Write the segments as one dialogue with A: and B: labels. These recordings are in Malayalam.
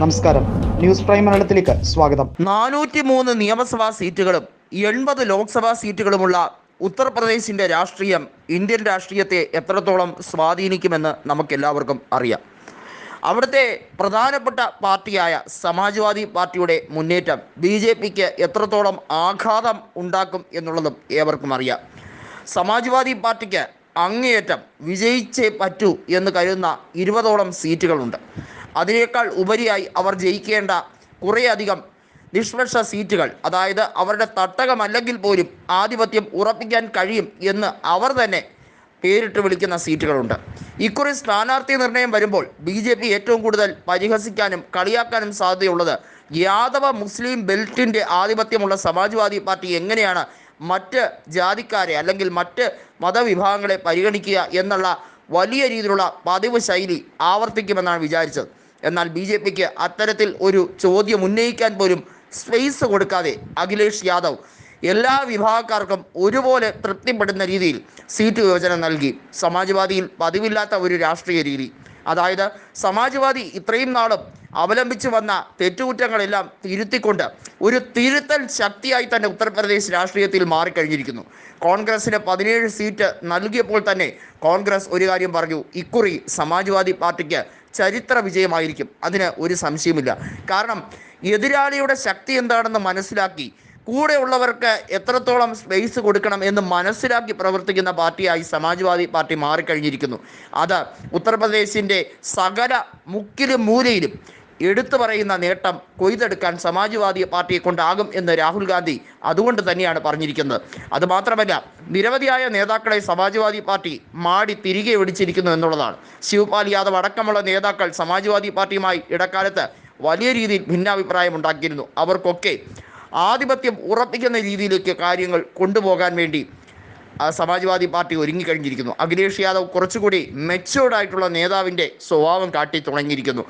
A: നമസ്കാരം. ന്യൂസ് പ്രൈം മലയാളത്തിലേക്ക് സ്വാഗതം.
B: നാനൂറ്റി മൂന്ന് നിയമസഭാ സീറ്റുകളും എൺപത് ലോക്സഭാ സീറ്റുകളുമുള്ള ഉത്തർപ്രദേശിന്റെ രാഷ്ട്രീയം ഇന്ത്യൻ രാഷ്ട്രീയത്തെ എത്രത്തോളം സ്വാധീനിക്കുമെന്ന് നമുക്കെല്ലാവർക്കും അറിയാം. അവിടുത്തെ പ്രധാനപ്പെട്ട പാർട്ടിയായ സമാജ്വാദി പാർട്ടിയുടെ മുന്നേറ്റം ബി ജെ പിക്ക് എത്രത്തോളം ആഘാതം ഉണ്ടാക്കും എന്നുള്ളതും ഏവർക്കും അറിയാം. സമാജ്വാദി പാർട്ടിക്ക് അങ്ങേയറ്റം വിജയിച്ചേ പറ്റൂ എന്ന് കരുതുന്ന ഇരുപതോളം സീറ്റുകളുണ്ട്. അതിനേക്കാൾ ഉപരിയായി അവർ ജയിക്കേണ്ട കുറേയധികം നിഷ്പക്ഷ സീറ്റുകൾ അതായത് അവരുടെ തട്ടകമല്ലെങ്കിൽ പോലും ആധിപത്യം ഉറപ്പിക്കാൻ കഴിയും എന്ന് അവർ തന്നെ പേരിട്ട് വിളിക്കുന്ന സീറ്റുകളുണ്ട്. ഇക്കുറി സ്ഥാനാർത്ഥി നിർണയം വരുമ്പോൾ ബി ജെ പി ഏറ്റവും കൂടുതൽ പരിഹസിക്കാനും കളിയാക്കാനും സാധ്യതയുള്ളത് യാദവ മുസ്ലിം ബെൽറ്റിന്റെ ആധിപത്യമുള്ള സമാജ്വാദി പാർട്ടി എങ്ങനെയാണ് മറ്റ് ജാതിക്കാരെ അല്ലെങ്കിൽ മറ്റ് മതവിഭാഗങ്ങളെ പരിഗണിക്കുക എന്നുള്ള വലിയ രീതിയിലുള്ള പതിവ് ശൈലി ആവർത്തിക്കുമെന്നാണ് വിചാരിച്ചത്. എന്നാൽ ബി ജെ പിക്ക് അത്തരത്തിൽ ഒരു ചോദ്യം ഉന്നയിക്കാൻ പോലും സ്പേസ് കൊടുക്കാതെ അഖിലേഷ് യാദവ് എല്ലാ വിഭാഗക്കാർക്കും ഒരുപോലെ തൃപ്തിപ്പെടുന്ന രീതിയിൽ സീറ്റ് വിഭജനം നൽകി. സമാജ്വാദിയിൽ പതിവില്ലാത്ത ഒരു രാഷ്ട്രീയ രീതി. അതായത് സമാജ്വാദി ഇത്രയും നാളും അവലംബിച്ചു വന്ന തെറ്റുകുറ്റങ്ങളെല്ലാം തിരുത്തിക്കൊണ്ട് ഒരു തിരുത്തൽ ശക്തിയായി തന്നെ ഉത്തർപ്രദേശ് രാഷ്ട്രീയത്തിൽ മാറിക്കഴിഞ്ഞിരിക്കുന്നു. കോൺഗ്രസിന് പതിനേഴ് സീറ്റ് നൽകിയപ്പോൾ തന്നെ കോൺഗ്രസ് ഒരു കാര്യം പറഞ്ഞു. ഇക്കുറി സമാജ്വാദി പാർട്ടിക്ക് ചരിത്ര വിജയമായിരിക്കും അതിന് ഒരു സംശയമില്ല കാരണം എതിരാളിയുടെ ശക്തി എന്താണെന്ന് മനസ്സിലാക്കി കൂടെയുള്ളവർക്ക് എത്രത്തോളം സ്പേസ് കൊടുക്കണം എന്ന് മനസ്സിലാക്കി പ്രവർത്തിക്കുന്ന പാർട്ടിയായി സമാജ്വാദി പാർട്ടി മാറിക്കഴിഞ്ഞിരിക്കുന്നു. അത് ഉത്തർപ്രദേശിന്റെ സകല മുക്കിലും മൂലയിലും എടുത്തു പറയുന്ന നേട്ടം കൊയ്തെടുക്കാൻ സമാജ്വാദി പാർട്ടിയെ കൊണ്ടാകും എന്ന് രാഹുൽ ഗാന്ധി അതുകൊണ്ട് തന്നെയാണ് പറഞ്ഞിരിക്കുന്നത്. അതുമാത്രമല്ല നിരവധിയായ നേതാക്കളെ സമാജ്വാദി പാർട്ടി മാടി തിരികെ ഒടിച്ചിരിക്കുന്നു എന്നുള്ളതാണ്. ശിവപാൽ യാദവ് അടക്കമുള്ള നേതാക്കൾ സമാജ്വാദി പാർട്ടിയുമായി ഇടക്കാലത്ത് വലിയ രീതിയിൽ ഭിന്നാഭിപ്രായം ഉണ്ടാക്കിയിരുന്നു. അവർക്കൊക്കെ ആധിപത്യം ഉറപ്പിക്കുന്ന രീതിയിലേക്ക് കാര്യങ്ങൾ കൊണ്ടുപോകാൻ വേണ്ടി സമാജ്വാദി പാർട്ടി ഒരുങ്ങിക്കഴിഞ്ഞിരിക്കുന്നു. അഖിലേഷ് യാദവ് കുറച്ചുകൂടി മെച്ചുവേർഡായിട്ടുള്ള നേതാവിന്റെ സ്വഭാവം കാട്ടി തുടങ്ങിയിരിക്കുന്നു.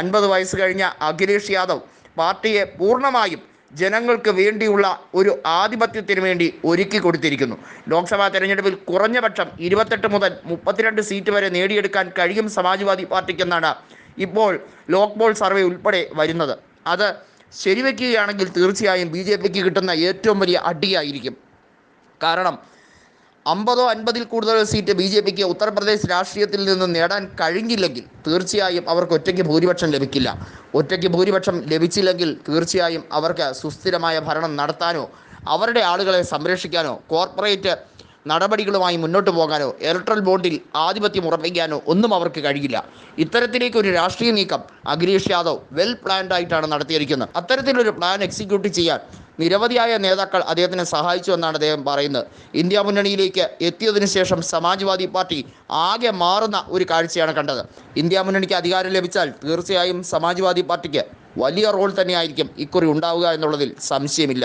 B: അൻപത് വയസ്സ് കഴിഞ്ഞ അഖിലേഷ് യാദവ് പാർട്ടിയെ പൂർണമായും ജനങ്ങൾക്ക് വേണ്ടിയുള്ള ഒരു ആധിപത്യത്തിന് വേണ്ടി ഒരുക്കി കൊടുത്തിരിക്കുന്നു. ലോക്സഭാ തെരഞ്ഞെടുപ്പിൽ കുറഞ്ഞപക്ഷം ഇരുപത്തെട്ട് മുതൽ മുപ്പത്തിരണ്ട് സീറ്റ് വരെ നേടിയെടുക്കാൻ കഴിയും സമാജ്വാദി പാർട്ടിക്കെന്നാണ് ഇപ്പോൾ ലോക്ബോൾ സർവേ ഉൾപ്പെടെ വരുന്നത്. അത് ശരിവെക്കുകയാണെങ്കിൽ തീർച്ചയായും ബി ജെ പിക്ക് കിട്ടുന്ന ഏറ്റവും വലിയ അടിയായിരിക്കും. കാരണം അമ്പതോ അൻപതിൽ കൂടുതൽ സീറ്റ് ബി ജെ പിക്ക് ഉത്തർപ്രദേശ് രാഷ്ട്രീയത്തിൽ നിന്ന് നേടാൻ കഴിഞ്ഞില്ലെങ്കിൽ തീർച്ചയായും അവർക്ക് ഒറ്റയ്ക്ക് ഭൂരിപക്ഷം ലഭിക്കില്ല. ഒറ്റയ്ക്ക് ഭൂരിപക്ഷം ലഭിച്ചില്ലെങ്കിൽ തീർച്ചയായും അവർക്ക് സുസ്ഥിരമായ ഭരണം നടത്താനോ അവരുടെ ആളുകളെ സംരക്ഷിക്കാനോ കോർപ്പറേറ്റ് നടപടികളുമായി മുന്നോട്ട് പോകാനോ ഇലക്ട്രൽ ബോർഡിൽ ആധിപത്യം ഉറപ്പിക്കാനോ ഒന്നും അവർക്ക് കഴിയില്ല. ഇത്തരത്തിലേക്ക് ഒരു രാഷ്ട്രീയ നീക്കം അഖിലേഷ് യാദവ് വെൽ പ്ലാൻഡ് ആയിട്ടാണ് നടത്തിയിരിക്കുന്നത്. അത്തരത്തിലൊരു പ്ലാൻ എക്സിക്യൂട്ട് ചെയ്യാൻ നിരവധിയായ നേതാക്കൾ അദ്ദേഹത്തിനെ സഹായിച്ചു എന്നാണ് അദ്ദേഹം പറയുന്നത്. ഇന്ത്യ മുന്നണിയിലേക്ക് എത്തിയതിനു ശേഷം സമാജ്വാദി പാർട്ടി ആകെ മാറുന്ന ഒരു കാഴ്ചയാണ് കണ്ടത്. ഇന്ത്യ മുന്നണിക്ക് അധികാരം ലഭിച്ചാൽ തീർച്ചയായും സമാജ്വാദി പാർട്ടിക്ക് വലിയ റോൾ തന്നെയായിരിക്കും ഇക്കുറി ഉണ്ടാവുക എന്നുള്ളതിൽ സംശയമില്ല.